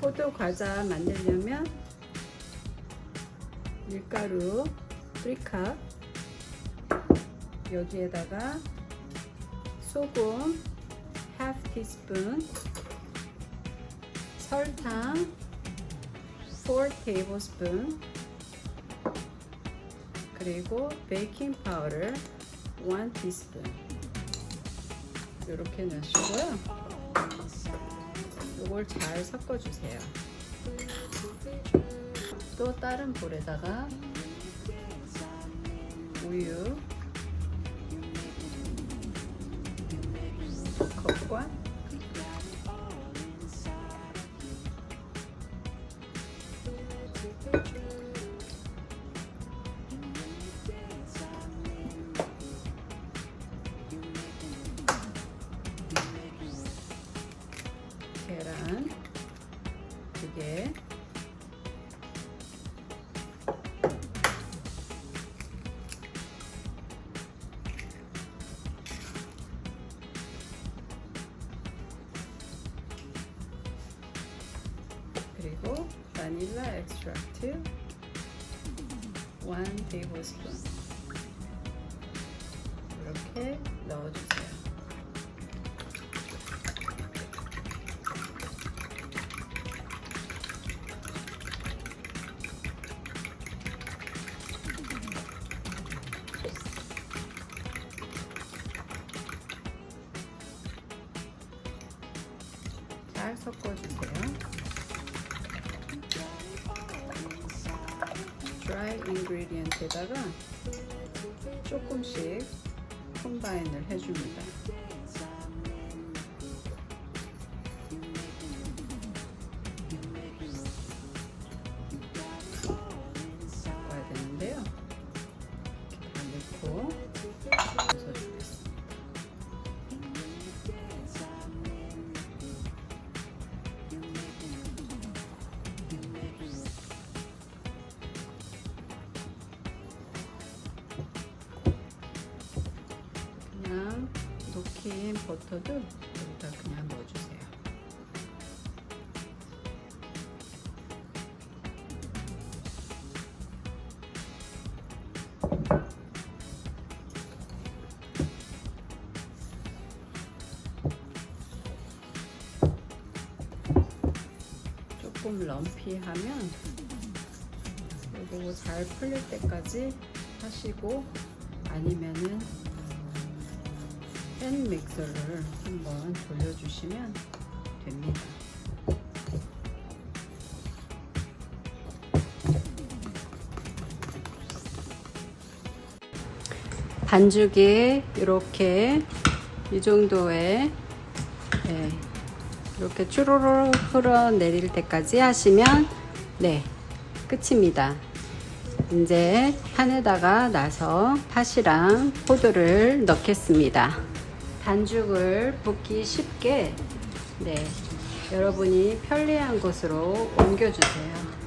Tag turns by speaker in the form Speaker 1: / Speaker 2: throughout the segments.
Speaker 1: 포도 과자 만들려면 밀가루 3컵 여기에다가 소금 half teaspoon 설탕 4 tablespoon 그리고 베이킹 파우더 1 teaspoon 이렇게 넣으시고요. 이걸 잘 섞어주세요. 또 다른 볼에다가 우유 컵과 그리고 바닐라 엑스트랙트 1 테이블스푼 이렇게 넣어주세요. 잘 섞어주세요. 인그리디언트에다가 조금씩 콤바인을 해줍니다. 녹힌 버터도 여기다 그냥 넣어주세요. 조금 럼피하면 이거 잘 풀릴 때까지 하시고 아니면은 팬 믹서를 한번 돌려주시면 됩니다. 반죽이 이렇게 이 정도의 네, 이렇게 추루룩 흘러내릴 때까지 하시면 네 끝입니다. 이제 판에다가 나서 팥이랑 포도를 넣겠습니다. 반죽을 붓기 쉽게 네 여러분이 편리한 곳으로 옮겨주세요.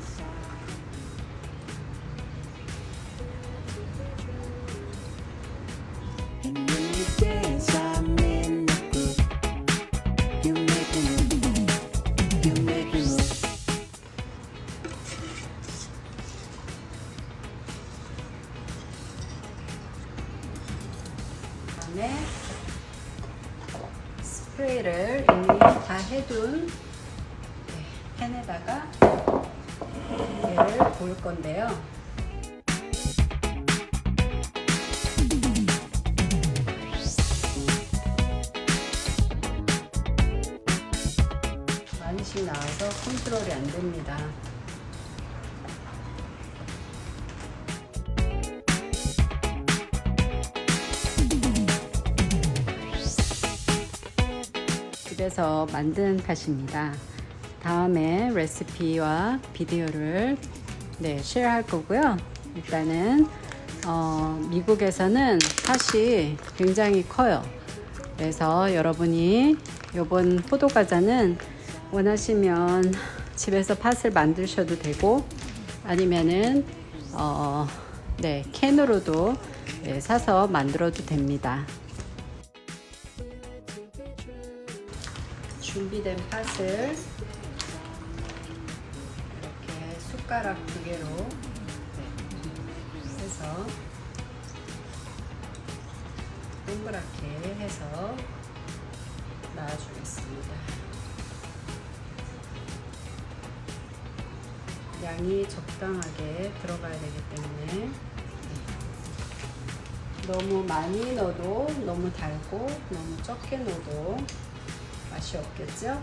Speaker 1: 해둔 네, 팬에다가 얘를 볼 건데요. 많이씩 나와서 컨트롤이 안 됩니다. 집에서 만든 팥입니다. 다음에 레시피와 비디오를 네, 쉐어할 거고요. 일단은 어, 미국에서는 팥이 굉장히 커요. 그래서 여러분이 이번 포도 과자는 원하시면 집에서 팥을 만드셔도 되고 아니면은 어, 네, 캔으로도 네, 사서 만들어도 됩니다. 준비된 팥을 숟가락 두 개로 네, 해서 동그랗게 해서 놔주겠습니다. 양이 적당하게 들어가야 되기 때문에 너무 많이 넣어도 너무 달고 너무 적게 넣어도 맛이 없겠죠?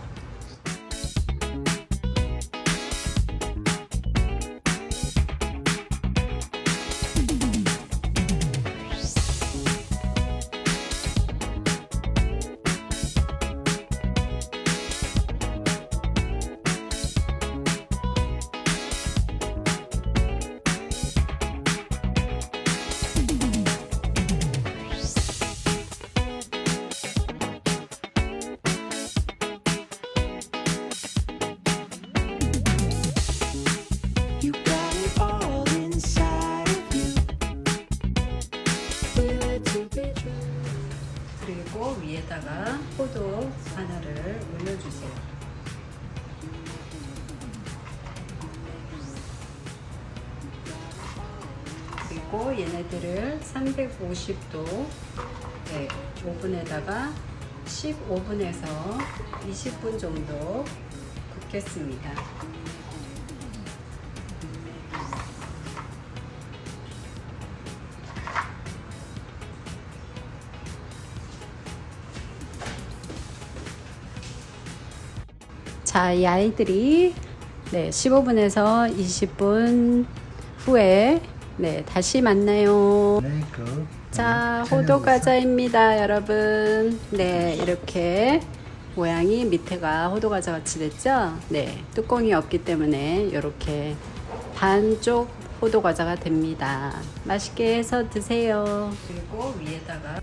Speaker 1: 위에다가 포도 하나를 올려주세요. 그리고 얘네들을 350도 네, 오븐에다가 15분에서 20분 정도 굽겠습니다. 자, 이 아이들이 네, 15분에서 20분 후에 네, 다시 만나요.
Speaker 2: 네, 그
Speaker 1: 자,
Speaker 2: 네,
Speaker 1: 호두 과자입니다, 여러분. 네, 이렇게 모양이 밑에가 호두 과자 같이 됐죠? 네, 뚜껑이 없기 때문에 이렇게 반쪽 호두 과자가 됩니다. 맛있게 해서 드세요. 그리고 위에다가